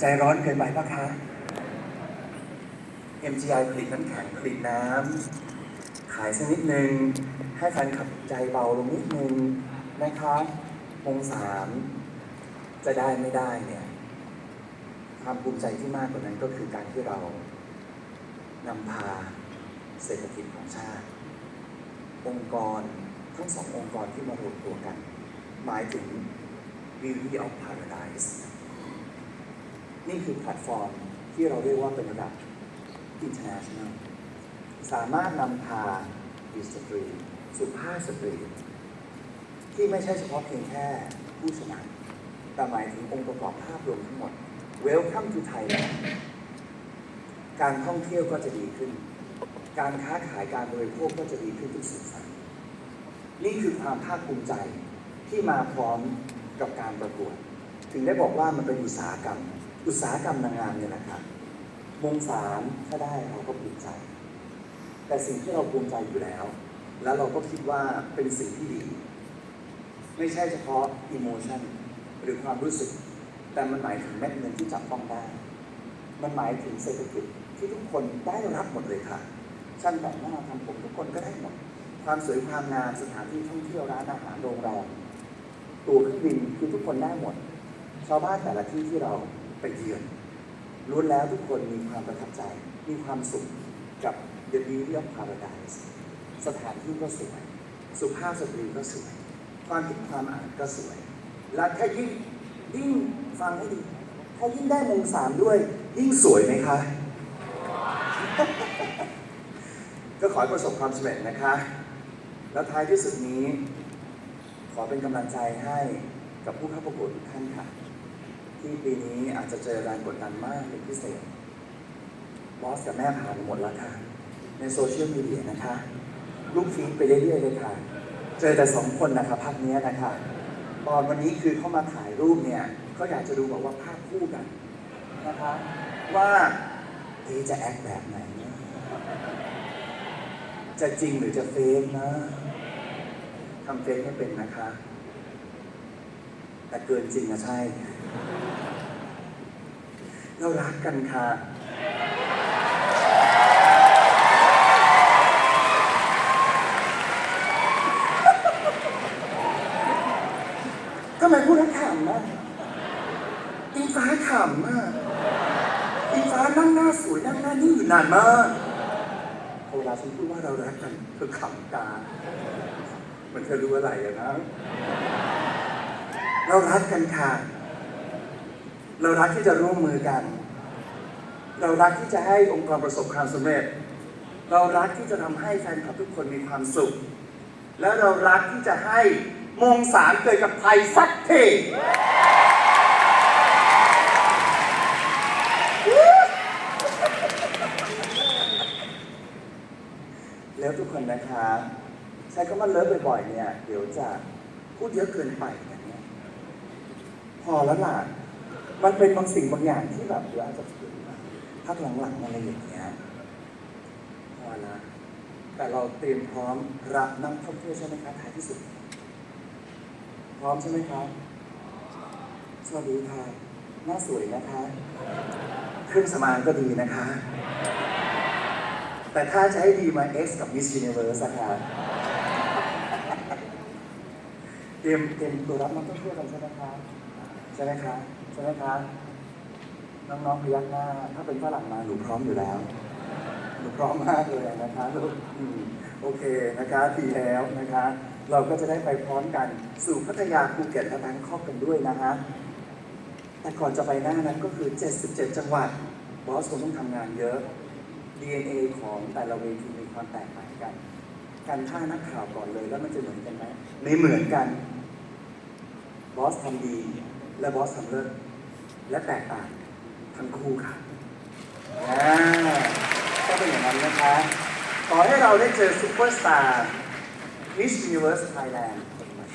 ใจร้อนเกินไปปะคะ MGI ผลิตน้ำแข็งผลิตน้ำขายสักนิดนึง ให้แฟนขับใจเบาลงนิดนึงนะคะองสามจะได้ไม่ได้เนี่ยความภูมิใจที่มากกว่านั้นก็คือการที่เรานำพาเศรษฐกิจของชาติ องค์กรทั้งสององค์กรที่มารวมตัวกัน หมายถึง Beauty of Paradise นี่คือแพลตฟอร์มที่เราเรียกว่าเป็นระดับ international สามารถนำพาดิสตรีสุภาพสตรีที่ไม่ใช่เฉพาะเพียงแค่ผู้ชนะแต่หมายถึงองค์ประกอบภาพรวมทั้งหมด Welcome to Thailand การท่องเที่ยวก็จะดีขึ้น การค้าขายการบริโภคก็จะดีขึ้นทุกสิ่งอย่างนี่คือความภาคภูมิใจที่มาพร้อมกับการประกวด ถึงได้บอกว่ามันเป็นอุตสาหกรรม อุตสาหกรรมนางงามเนี่ยนะครับมงสามถ้าได้เราก็ภูมิใจ แต่สิ่งที่เราภูมิใจอยู่แล้ว แล้วเราก็คิดว่าเป็นสิ่งที่ดี ไม่ใช่เฉพาะอิโมชันหรือความรู้สึก แต่มันหมายถึงเม็ดเงินที่จับต้องได้ มันหมายถึงเศรษฐกิจที่ทุกคนได้รับหมดเลยค่ะช่างแต่งหน้าทำผมทุกคนก็ได้หมด ความสวยความงามสถานที่ท่องเที่ยวร้านอาหารโรงแรมตัวเครื่องบินคือทุกคนได้หมด ชาวบ้านแต่ละที่ที่เรา ไปเยือนล้วนแล้วทุกคนมีความประทับใจ มีความสุขกับ The Beauty of Paradise สถานที่ก็สวย สุภาพสตรีก็สวย ความคิดความอ่านก็สวย และถ้ายิ่งยิ่งฟังให้ดี ถ้ายิ่งได้มงสามด้วย ยิ่งสวยไหมคะ ก็ขอให้ประสบความสำเร็จนะคะ แล้วท้ายที่สุดนี้ ขอเป็นกำลังใจให้กับผู้เข้าประกวดทุกท่านค่ะ ที่ปีนี้อาจจะเจอแรงกดดันมากเป็นพิเศษบอสกับแม่ผ่านหมดแล้วค่ะ ในโซเชียลมีเดียนะคะ ลูกฟีดไปเรื่อยๆเลยค่ะ เจอแต่สองคนนะคะภาพนี้นะคะ ตอนวันนี้คือเข้ามาถ่ายรูปเนี่ยเขาอยากจะดูบอกว่าภาพคู่กันนะคะว่าเอจะแอคแบบไหน จะจริงหรือจะเฟกนะทำเฟกไม่เป็นนะคะ แต่เกินจริงอะใช่ เรารักกันค่ะ ทำไมพูดแล้วขำอะอิงฟ้าขำอะอิงฟ้านั่งหน้าสวยนั่งหน้านิ่งอยู่นานมากพอเวลาฉันพูดว่าเรารักกันเธอขำตาเหมันเธอรู้อะไรอะนะ เรารักกันค่ะ เรารักที่จะร่วมมือกัน เรารักที่จะให้องค์กรประสบความสำเร็จ เรารักที่จะทำให้แฟนคลับทุกคนมีความสุข และเรารักที่จะให้มงสามเกิดกับไทยสักทีแล้วทุกคนนะคะใช้คำว่าเลิฟบ่อยๆเนี่ย เดี๋ยวจะพูดเยอะเกินไปอย่างเงี้ยพอแล้วล่ะ มันเป็นบางสิ่งบางอย่างที่แบบเดี๋ยวอาจจะพักหลังๆอะไรอย่างเงี้ยพอละแต่เราเตรียมพร้อมรับนักท่องเที่ยวใช่ไหมครับท้ายที่สุด พร้อมใช่ไหมครับสวัสดีค่ะหน้าสวยนะคะ เครื่องสมางก็ดีนะคะ แต่ถ้าจะให้ดีมา X กับ Miss Universe อะค่ะเตรียมเตรียมตัวรับนักท่องเที่ยวกันใช่ไหมคะใช่ไหมคะ ใช่ไหมคะน้องๆพยักหน้า ถ้าเป็นฝรั่งมาหนูพร้อมอยู่แล้วหนูพร้อมมากเลยนะคะลูกโอเคนะคะดีแล้วนะคะ เราก็จะได้ไปพร้อมกันสู่พัทยาภูเก็ตและแบงคอกกันด้วยนะคะแต่ก่อนจะไปหน้านั้นก็คือ 77 จังหวัด บอสคงต้องทำงานเยอะ DNA ของแต่ละเวทีมีความแตกต่างกันการท่านักข่าวก่อนเลยแล้วมันจะเหมือนกันไหมไม่เหมือนกัน บอสทำดีและบอสทำเลิศ และแตกต่างทั้งคู่ค่ะอ่าก็เป็นอย่างนั้นนะคะขอให้เราได้เจอซูเปอร์สตาร์ Miss Universe Thailand คนใหม่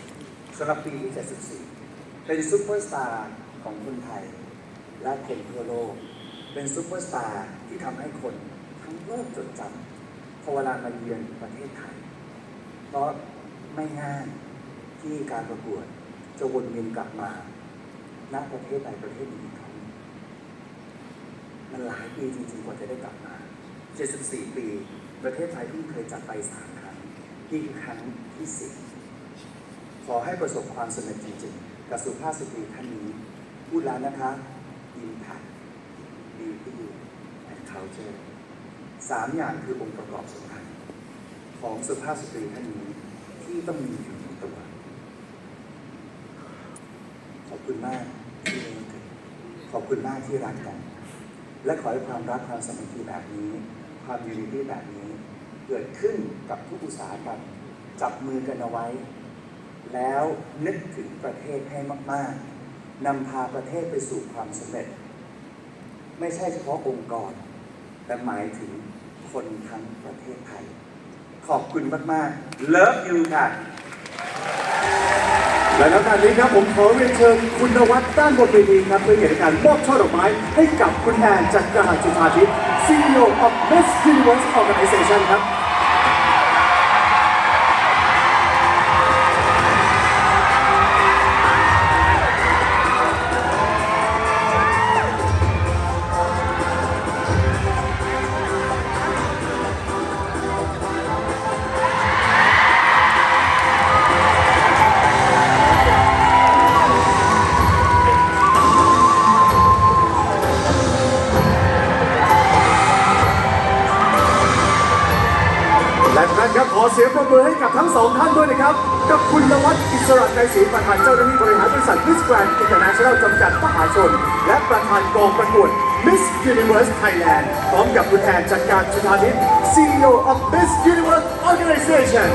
สำหรับปีที่74 เป็นซูเปอร์สตาร์ของคนไทย และคนทั่วโลก เป็นซูเปอร์สตาร์ที่ทำให้คนทั้งโลกจดจำพอเวลามาเยือนประเทศไทย เพราะไม่ง่ายที่การประกวดจะวนเวียนกลับมา ณประเทศใดประเทศหนึ่งอีกครั้งมันหลายปีจริงๆกว่าจะได้กลับมา 74 ปี ประเทศไทยเพิ่งเคยจัดไปสามครั้งนี่คือครั้งที่สิบขอให้ประสบความสำเร็จจริงๆกับสุภาพสตรีท่านนี้ พูดแล้วนะคะ Impact Beauty and Culture สามอย่างคือองค์ประกอบสำคัญของสุภาพสตรีท่านนี้ที่ต้องมีอยู่ในตัว ขอบ คุณมากที่เลี้ยงกันขอบคุณมากที่รักกัน และขอให้ความรักความสามัคคีแบบนี้ ความยูนิตี้แบบนี้ เกิดขึ้นกับทุกอุตสาหกรรมจับมือกันเอาไว้ แล้วนึกถึงประเทศให้มาก ๆนำพาประเทศไปสู่ความสำเร็จ ไม่ใช่เฉพาะองค์กร แต่หมายถึงคนทั้งประเทศไทย ขอบคุณมากๆ Love you ค่ะ และณขณะนี้ครับผมขอเรียนเชิญคุณนวัดด้านบนเวทีครับเพื่อเกียรติการมอบช่อดอกไม้ให้กับคุณแอนจากกรหัสจุธาทิพย์ CEO of Best Universe Organization ครับ ศรีประธานเจ้าหน้าที่บริหารบริษัท Miss Grand International จำกัดมหาชน และประธานกองประกวด Miss Universe Thailand พร้อมกับคุณแทนจากการชุธานิต CEO of Miss Universe Organization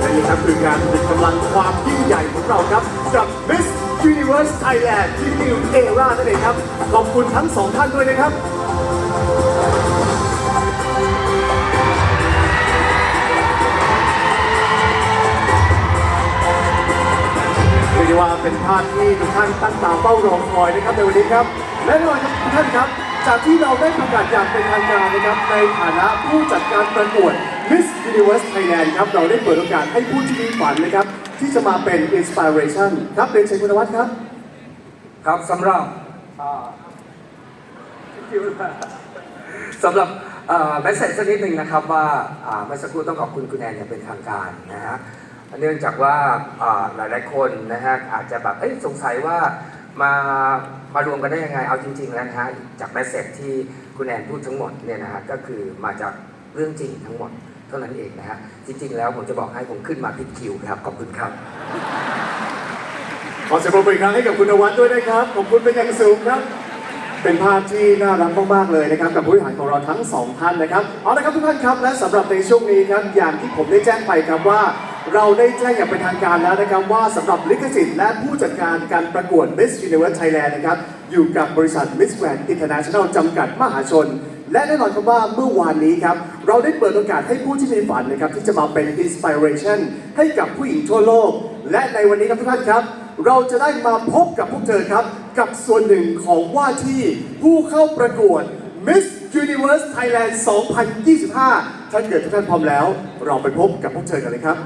และนี่ครับคือการเป็นกำลังความยิ่งใหญ่ของเราครับกับ Miss Universe Thailand ที่ New Era นั่นเองครับ ขอบคุณทั้งสองท่านด้วยนะครับาเป็นภาพที่ทุกท่านตั้งตาเฝ้ารอคอยนะครับในวันนี้ครับ และแน่นอนครับทุกท่านครับ จากที่เราได้ประกาศอย่างเป็นทางการนะครับ ในฐานะผู้จัดการประกวด Miss Universe Thailand ครับเราได้เปิดโอกาสให้ผู้ที่มีฝันนะครับ ที่จะมาเป็น Inspiration ครับเรียนเชิญคุณนวัฒน์ครับ ครับสำหรับอ่าสำหรับแมสเซจสักนิดหนึ่งนะครับว่าอ่าเมื่อสักครู่ต้องขอบคุณคุณแอนอย่างเป็นทางการนะฮะ เนื่องจากว่าอ่ายหลายคนนะฮะอาจจะแบบเอ้ยสงสัยว่ามามารวมกันได้ยังไงเอาจริงๆแล้วนะฮะจากแมสเซจที่คุณแอนพูดทั้งหมดเนี่ยนะฮะก็คือมาจากเรื่องจริงทั้งหมดเท่านั้นเองนะฮะจริงๆแล้วผมจะบอกให้ผมขึ้นมาผิดคิวครับขอบคุณครับ ขอเสียงปรบมืออีกครั้งให้กับคุณนวัดด้วยนะครับ ขอบคุณเป็นอย่างสูงครับ เป็นภาพที่น่ารักมากๆเลยนะครับ กับผู้บริหารของเราทั้งสองท่านนะครับเอาละครับทุกท่านครับและสำหรับในช่วงนี้ครับอย่างที่ผมได้แจ้งไปครับว่า เราได้แจ้งอย่างเป็นทางการแล้วนะครับว่าสำหรับลิขสิทธิ์และผู้จัดการการประกวด Miss Universe Thailand นะครับ อยู่กับบริษัท Miss Grand International จำกัดมหาชน และแน่นอนครับว่าเมื่อวานนี้ครับ เราได้เปิดโอกาสให้ผู้ที่มีฝันนะครับ ที่จะมาเป็น inspiration ให้กับผู้หญิงทั่วโลก และในวันนี้ครับทุกท่านครับ เราจะได้มาพบกับพวกเธอครับ กับส่วนหนึ่งของว่าที่ผู้เข้าประกวด Miss Universe Thailand 2025 ถ้าเกิดทุกท่านพร้อมแล้ว เราไปพบกับพวกเธอกันเลยครับ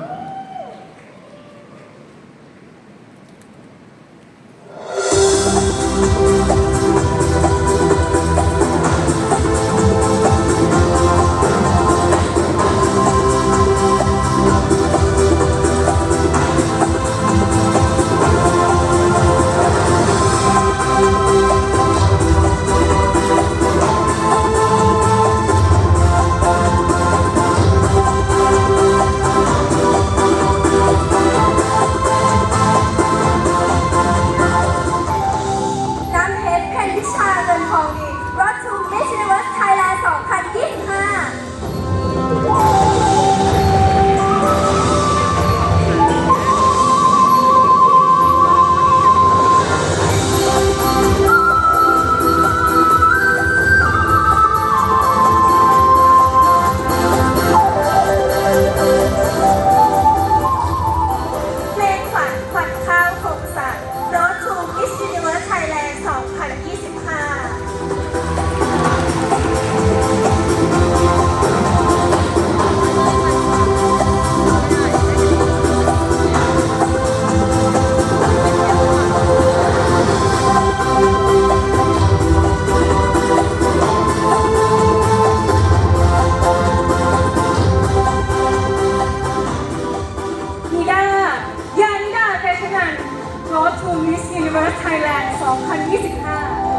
to Miss Universe Thailand 2025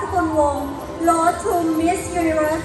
สกุลวงโลทูมิสยูนิเวิร์ส